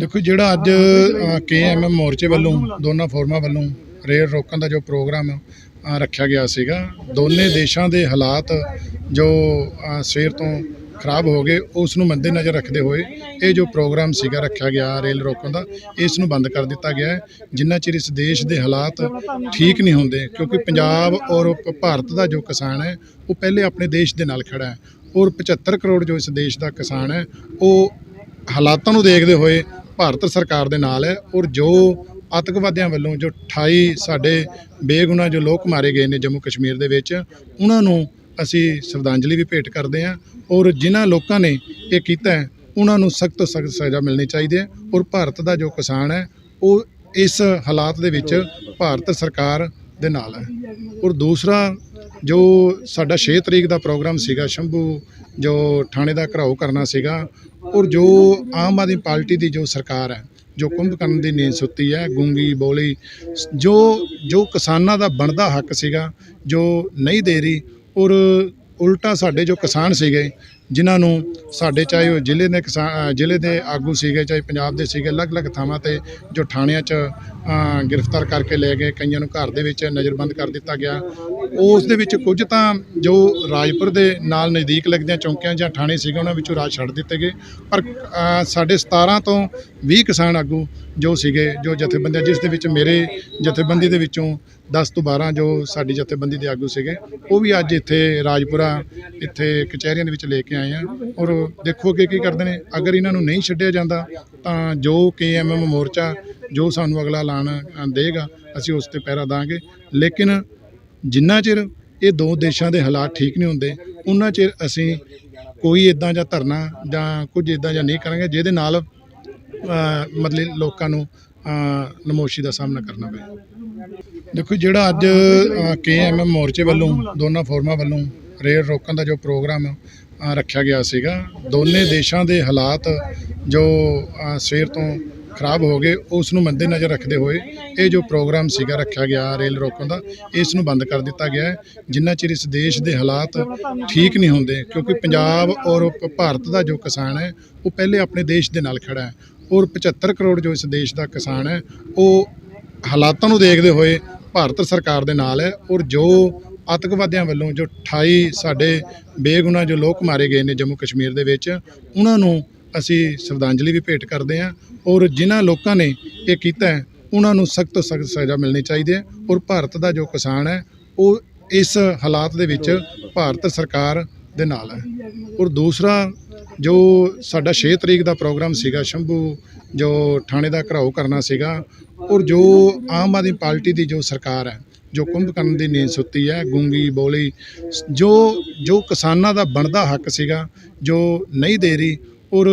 ਦੇਖੋ ਜਿਹੜਾ ਅੱਜ ਕੇਐਮਐਮ ਮੋਰਚੇ ਵੱਲੋਂ, ਦੋਨਾਂ ਫੋਰਮਾਂ ਵੱਲੋਂ ਰੇਲ ਰੋਕਣ ਦਾ ਜੋ ਪ੍ਰੋਗਰਾਮ ਰੱਖਿਆ ਗਿਆ ਸੀਗਾ, ਦੋਨੇ ਦੇਸ਼ਾਂ ਦੇ ਹਾਲਾਤ ਜੋ ਸਵੇਰ ਤੋਂ ਖਰਾਬ ਹੋ ਗਏ ਉਸ ਨੂੰ ਮੱਦੇ ਨਜ਼ਰ ਰੱਖਦੇ ਹੋਏ ਇਹ ਜੋ ਪ੍ਰੋਗਰਾਮ ਸੀਗਾ ਰੱਖਿਆ ਗਿਆ ਰੇਲ ਰੋਕਣ ਦਾ, ਇਸ ਨੂੰ ਬੰਦ ਕਰ ਦਿੱਤਾ ਗਿਆ ਹੈ। ਜਿੰਨਾ ਚਿਰ ਇਸ ਦੇਸ਼ ਦੇ ਹਾਲਾਤ ਠੀਕ ਨਹੀਂ ਹੁੰਦੇ, ਕਿਉਂਕਿ ਪੰਜਾਬ ਔਰ ਭਾਰਤ ਦਾ ਜੋ ਕਿਸਾਨ ਹੈ, ਉਹ ਪਹਿਲੇ ਆਪਣੇ ਦੇਸ਼ ਦੇ ਨਾਲ ਖੜਾ ਹੈ। ਔਰ 75 ਕਰੋੜ ਜੋ ਇਸ ਦੇਸ਼ ਦਾ ਕਿਸਾਨ ਹੈ, ਉਹ ਹਾਲਾਤਾਂ ਨੂੰ ਦੇਖਦੇ ਹੋਏ ਭਾਰਤ ਸਰਕਾਰ ਦੇ ਨਾਲ ਹੈ ਔਰ ਜੋ ਆਤੰਕਵਾਦੀਆਂ ਵੱਲੋਂ ਜੋ 28 ਸਾਡੇ ਬੇਗੁਨਾਹ ਜੋ ਲੋਕ ਮਾਰੇ ਗਏ ਨੇ ਜੰਮੂ ਕਸ਼ਮੀਰ ਦੇ ਵਿੱਚ, ਉਹਨਾਂ ਨੂੰ ਅਸੀਂ ਸ਼ਰਧਾਂਜਲੀ ਵੀ ਭੇਟ ਕਰਦੇ ਹਾਂ ਔਰ ਜਿਨ੍ਹਾਂ ਲੋਕਾਂ ਨੇ ਇਹ ਕੀਤਾ ਉਹਨਾਂ ਨੂੰ ਸਖਤ ਤੋਂ ਸਖਤ ਸਜ਼ਾ ਮਿਲਣੀ ਚਾਹੀਦੀ ਹੈ ਔਰ ਭਾਰਤ ਦਾ ਜੋ ਕਿਸਾਨ ਹੈ, ਉਹ ਇਸ ਹਾਲਾਤ ਦੇ ਵਿੱਚ ਭਾਰਤ ਸਰਕਾਰ ਦੇ ਨਾਲ ਹੈ ਔਰ ਦੂਸਰਾ ਜੋ ਸਾਡਾ 6 ਤਰੀਕ ਦਾ ਪ੍ਰੋਗਰਾਮ ਸੀਗਾ ਸ਼ੰਭੂ, ਜੋ ਥਾਣੇ ਦਾ ਘਰਾਓ ਕਰਨਾ ਸੀਗਾ, ਔਰ ਜੋ ਆਮ ਆਦਮੀ ਪਾਰਟੀ ਦੀ ਜੋ ਸਰਕਾਰ ਹੈ, ਜੋ ਕੁੰਭ ਕਰਨ ਦੀ ਨੀਂਦ ਸੁੱਤੀ ਹੈ, ਗੂੰਗੀ, ਬੋਲੀ, ਜੋ ਜੋ ਕਿਸਾਨਾਂ ਦਾ ਬਣਦਾ ਹੱਕ ਸੀਗਾ, ਜੋ ਨਹੀਂ ਦੇ ਰਹੀ, ਔਰ ਉਲਟਾ ਸਾਡੇ ਜੋ ਕਿਸਾਨ ਸੀਗੇ ਜਿਨ੍ਹਾਂ ਨੂੰ ਸਾਡੇ ਚਾਹੇ ਉਹ ਜ਼ਿਲ੍ਹੇ ਦੇ ਕਿਸਾਨ ਜ਼ਿਲ੍ਹੇ ਦੇ ਆਗੂ ਸੀਗੇ, ਚਾਹੇ ਪੰਜਾਬ ਦੇ ਸੀਗੇ, ਅਲੱਗ-ਅਲੱਗ ਥਾਵਾਂ ਤੇ ਜੋ ਥਾਣਿਆਂ 'ਚ ਗ੍ਰਿਫਤਾਰ ਕਰਕੇ ਲੈ ਗਏ, ਕਈਆਂ ਨੂੰ ਘਰ ਦੇ ਵਿੱਚ ਨਜ਼ਰਬੰਦ ਕਰ ਦਿੱਤਾ ਗਿਆ। ਉਸ ਦੇ ਵਿੱਚ ਕੁਝ ਤਾਂ ਜੋ ਰਾਜਪੁਰ ਦੇ ਨਾਲ ਨਜ਼ਦੀਕ ਲੱਗਦੀਆਂ ਚੌਂਕੀਆਂ ਜਾਂ ਥਾਣੇ ਸੀਗੇ, ਉਹਨਾਂ ਵਿੱਚੋਂ ਰਾਜ ਛੱਡ ਦਿੱਤੇ ਗਏ। ਪਰ ਸਾਡੇ 17 ਤੋਂ 20 ਕਿਸਾਨ ਆਗੂ ਜੋ ਸੀਗੇ, ਜੋ ਜਥੇਬੰਦੀਆਂ, ਜਿਸ ਦੇ ਵਿੱਚ ਮੇਰੇ ਜਥੇਬੰਦੀ ਦੇ ਵਿੱਚੋਂ 10 ਤੋਂ 12 ਜੋ ਸਾਡੀ ਜਥੇਬੰਦੀ ਦੇ ਆਗੂ ਸੀਗੇ, ਉਹ ਵੀ ਅੱਜ ਇੱਥੇ ਰਾਜਪੁਰਾ, ਇੱਥੇ ਕਚਹਿਰੀਆਂ ਦੇ ਵਿੱਚ ਲੈ ਕੇ ਆਏ ਆ ਔਰ ਦੇਖੋ ਅੱਗੇ ਕੀ ਕਰਦੇ ਨੇ। ਅਗਰ ਇਹਨਾਂ ਨੂੰ ਨਹੀਂ ਛੱਡਿਆ ਜਾਂਦਾ ਤਾਂ ਜੋ ਕੇਐਮਐਮ ਮੋਰਚਾ ਜੋ ਸਾਨੂੰ ਅਗਲਾ ਐਲਾਨ ਦੇਗਾ ਅਸੀਂ ਉਸ ਤੇ ਪਹਿਰਾ ਦਾਂਗੇ। ਲੇਕਿਨ ਜਿੰਨਾ ਚਿਰ ਇਹ ਦੋ ਦੇਸ਼ਾਂ ਦੇ ਹਾਲਾਤ ਠੀਕ ਨਹੀਂ ਹੁੰਦੇ ਉਹਨਾਂ ਚਿਰ ਅਸੀਂ ਕੋਈ ਇਦਾਂ ਜਾਂ ਧਰਨਾ ਜਾਂ ਕੁਝ ਇਦਾਂ ਜਾਂ ਨਹੀਂ ਕਰਾਂਗੇ ਜਿਹਦੇ ਨਾਲ ਮਤਲਬ ਲੋਕਾਂ ਨੂੰ ਨਮੋਸ਼ੀ ਦਾ ਸਾਹਮਣਾ ਕਰਨਾ ਪਏ ਦੇਖੋ ਜਿਹੜਾ ਅੱਜ ਕੇਐਮਐਮ ਮੋਰਚੇ ਵੱਲੋਂ ਦੋਨਾਂ ਫੋਰਮਾਂ ਵੱਲੋਂ ਰੇਲ ਰੋਕਣ ਦਾ ਜੋ ਪ੍ਰੋਗਰਾਮ ਅ, ਰੱਖਿਆ ਗਿਆ ਸੀਗਾ। ਦੋਨੇ ਦੇਸ਼ਾਂ ਦੇ ਹਾਲਾਤ ਜੋ ਸਵੇਰ ਤੋਂ ਖਰਾਬ ਹੋ ਗਏ ਉਸ ਨੂੰ ਮੱਦੇ ਨਜ਼ਰ ਰੱਖਦੇ ਹੋਏ ਇਹ ਜੋ ਪ੍ਰੋਗਰਾਮ ਸੀਗਾ ਰੱਖਿਆ ਗਿਆ ਰੇਲ ਰੋਕਣ ਦਾ ਇਸ ਨੂੰ ਬੰਦ ਕਰ ਦਿੱਤਾ ਗਿਆ ਹੈ। ਜਿੰਨਾ ਚਿਰ ਇਸ ਦੇਸ਼ ਦੇ ਹਾਲਾਤ ਠੀਕ ਨਹੀਂ ਹੁੰਦੇ, ਕਿਉਂਕਿ ਪੰਜਾਬ ਔਰ ਭਾਰਤ ਦਾ ਜੋ ਕਿਸਾਨ ਹੈ, ਉਹ ਪਹਿਲੇ ਆਪਣੇ ਦੇਸ਼ ਦੇ ਨਾਲ ਖੜਾ ਹੈ। ਔਰ 75 ਕਰੋੜ ਜੋ ਇਸ ਦੇਸ਼ ਦਾ ਕਿਸਾਨ ਹੈ, ਉਹ ਹਾਲਾਤਾਂ ਨੂੰ ਦੇਖਦੇ ਹੋਏ ਭਾਰਤ ਸਰਕਾਰ ਦੇ ਨਾਲ ਹੈ ਔਰ ਜੋ ਆਤੰਕਵਾਦੀਆਂ ਵੱਲੋਂ ਜੋ 28 ਸਾਡੇ ਬੇਗੁਨਾਹ ਜੋ ਲੋਕ ਮਾਰੇ ਗਏ ਨੇ ਜੰਮੂ ਕਸ਼ਮੀਰ ਦੇ ਵਿੱਚ ਉਹਨਾਂ ਨੂੰ ਅਸੀਂ ਸ਼ਰਧਾਂਜਲੀ ਵੀ ਭੇਟ ਕਰਦੇ ਹਾਂ ਔਰ ਜਿਨ੍ਹਾਂ ਲੋਕਾਂ ਨੇ ਇਹ ਕੀਤਾ ਹੈ, ਉਹਨਾਂ ਨੂੰ ਸਖਤ ਤੋਂ ਸਖਤ ਸਜ਼ਾ ਮਿਲਣੀ ਚਾਹੀਦੀ ਹੈ ਔਰ ਭਾਰਤ ਦਾ ਜੋ ਕਿਸਾਨ ਹੈ ਉਹ ਇਸ ਹਾਲਾਤ ਦੇ ਵਿੱਚ ਭਾਰਤ ਸਰਕਾਰ ਦੇ ਨਾਲ ਹੈ। ਔਰ ਦੂਸਰਾ ਜੋ ਸਾਡਾ 6 ਤਰੀਕ ਦਾ ਪ੍ਰੋਗਰਾਮ ਸੀਗਾ ਸ਼ੰਭੂ ਜੋ ਥਾਣੇ ਦਾ ਘਰਾਓ ਕਰਨਾ ਸੀਗਾ ਔਰ ਜੋ ਆਮ ਆਦਮੀ ਪਾਰਟੀ ਦੀ ਜੋ ਸਰਕਾਰ ਹੈ ਜੋ ਕੁੰਭਕਰਨ ਦੀ ਨੀਂਦ ਸੁੱਤੀ ਹੈ, ਗੂੰਗੀ, ਬੋਲੀ, ਜੋ ਜੋ ਕਿਸਾਨਾਂ ਦਾ ਬਣਦਾ ਹੱਕ ਸੀਗਾ, ਜੋ ਨਹੀਂ ਦੇ ਰਹੀ, ਔਰ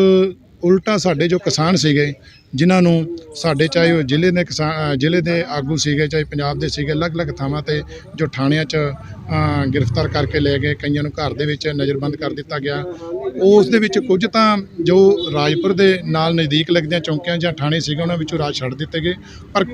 ਉਲਟਾ ਸਾਡੇ ਜੋ ਕਿਸਾਨ ਸੀਗੇ ਜਿਨ੍ਹਾਂ ਨੂੰ ਸਾਡੇ ਚਾਹੇ ਉਹ ਜ਼ਿਲ੍ਹੇ ਦੇ ਕਿਸਾਨ ਜ਼ਿਲ੍ਹੇ ਦੇ ਆਗੂ ਸੀਗੇ, ਚਾਹੇ ਪੰਜਾਬ ਦੇ ਸੀਗੇ, ਅਲੱਗ-ਅਲੱਗ ਥਾਵਾਂ ਤੇ ਜੋ ਥਾਣਿਆਂ 'ਚ ਗ੍ਰਿਫਤਾਰ ਕਰਕੇ ਲੈ ਗਏ, ਕਈਆਂ ਨੂੰ ਘਰ ਦੇ ਵਿੱਚ ਨਜ਼ਰਬੰਦ ਕਰ ਦਿੱਤਾ ਗਿਆ। ਉਸ ਦੇ ਵਿੱਚ ਕੁਝ ਤਾਂ ਜੋ ਰਾਜਪੁਰ ਦੇ ਨਾਲ ਨਜ਼ਦੀਕ ਲੱਗਦੀਆਂ ਚੌਂਕੀਆਂ ਜਾਂ ਥਾਣੇ ਸੀਗੇ, ਉਹਨਾਂ ਵਿੱਚੋਂ ਰਾਜ ਛੱਡ ਦਿੱਤੇ ਗਏ। ਪਰ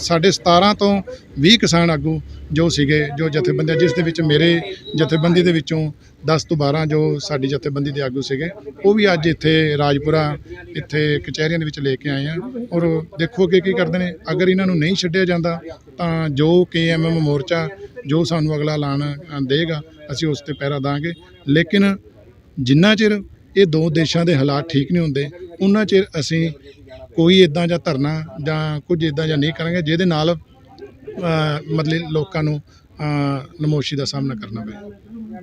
ਸਾਡੇ 17 ਤੋਂ 20 ਕਿਸਾਨ ਆਗੂ ਜੋ ਸੀਗੇ, ਜੋ ਜਥੇਬੰਦੀਆਂ, ਜਿਸ ਦੇ ਵਿੱਚ ਮੇਰੇ ਜਥੇਬੰਦੀ ਦੇ ਵਿੱਚੋਂ 10 ਤੋਂ 12 ਜੋ ਸਾਡੀ ਜਥੇਬੰਦੀ ਦੇ ਆਗੂ ਸੀਗੇ, ਉਹ ਵੀ ਅੱਜ ਇੱਥੇ ਰਾਜਪੁਰਾ, ਇੱਥੇ ਕਚਹਿਰੀਆਂ ਦੇ ਵਿੱਚ ਲੈ ਕੇ ਆਏ ਆ ਔਰ ਦੇਖੋ ਅੱਗੇ ਕੀ ਕਰਦੇ ਨੇ ਅਗਰ ਇਹਨਾਂ ਨੂੰ ਨਹੀਂ ਛੱਡਿਆ ਜਾਂਦਾ ਤਾਂ ਜੋ ਕੇਐਮਐਮ ਮੋਰਚਾ ਜੋ ਸਾਨੂੰ ਅਗਲਾ ਐਲਾਨ ਅ, ਦੇਗਾ ਅਸੀਂ ਉਸ ਤੇ ਪਹਿਰਾ ਦਾਂਗੇ। ਲੇਕਿਨ ਜਿੰਨਾ ਚਿਰ ਇਹ ਦੋ ਦੇਸ਼ਾਂ ਦੇ ਹਾਲਾਤ ਠੀਕ ਨਹੀਂ ਹੁੰਦੇ ਉਹਨਾਂ ਚਿਰ ਅਸੀਂ ਕੋਈ ਇਦਾਂ ਜਾਂ ਧਰਨਾ ਜਾਂ ਕੁਝ ਇਦਾਂ ਜਾਂ ਨਹੀਂ ਕਰਾਂਗੇ ਜਿਹਦੇ ਨਾਲ ਮਤਲਬ ਲੋਕਾਂ ਨੂੰ ਨਮੋਸ਼ੀ ਦਾ ਸਾਹਮਣਾ ਕਰਨਾ ਪਏ